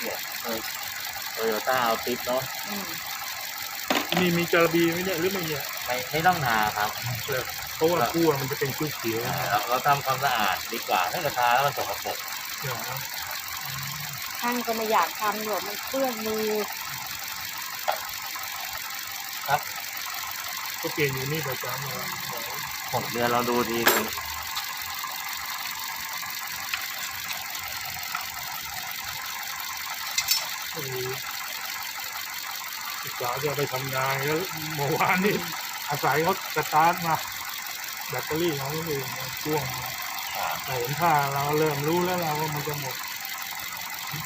เนี่ยโตโยต้าเอาติดเนาะอืมมีมีจาระบีไหมเนี่ยหรือไม่เนี่ยไม่ไม่ต้องทาครับเพราะว่ากู้มันจะเป็นกู้เขียวเราเราทำความสะอาดดีกว่าถ้าเกิดทาแล้วมันสกปรกเนาะช่างก็ไม่อยากทำหรอกมันเปื้อนมือก็เปลี่ยนอยู่นี่ประจำเลย หกเดือนเราดูทีนึง เออ ศึกษาจะไปทำงานแล้วเมื่อวานนี้อาศัยเขาสตาร์ทมาแบตเตอรี่ของคนอื่นมาช่วงมาแต่เห็นท่าเราเริ่มรู้แล้วเราว่ามันจะหมด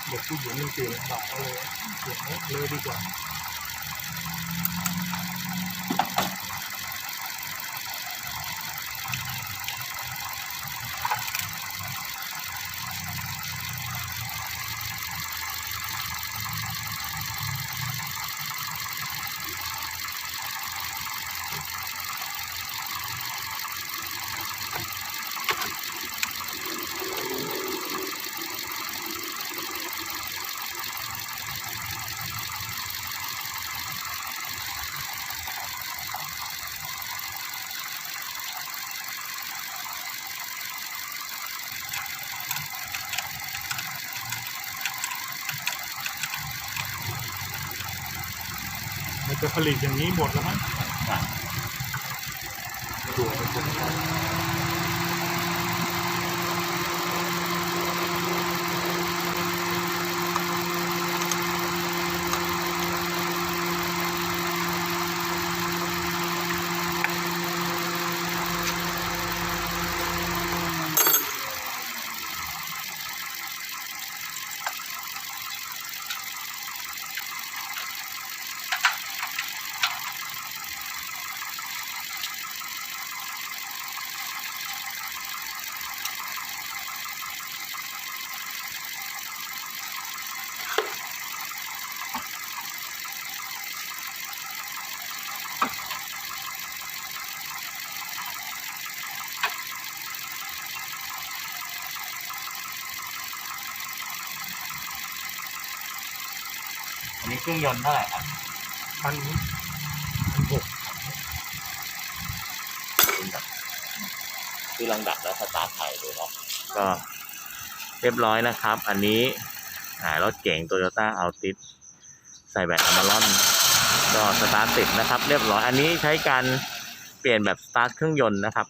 เด็กผู้หญิงมันเปลี่ยนลำบากเลยเปลี่ยนเลยดีกว่า มันจะผลิตอย่างนี้หมดแล้วมั้งสว อันนี้เครื่องยนต์เท่าไหร่ครับพันพันหกคือลองดับแล้วสตาร์ทไทยดูเนาะก็เรียบร้อยนะครับ อันนี้หารถเก๋งโตโยต้าอัลติสใส่แบตอะมาลอนก็สตาร์ทติดนะครับ เรียบร้อย อันนี้ใช้การเปลี่ยนแบบสตาร์ทเครื่องยนต์นะครับ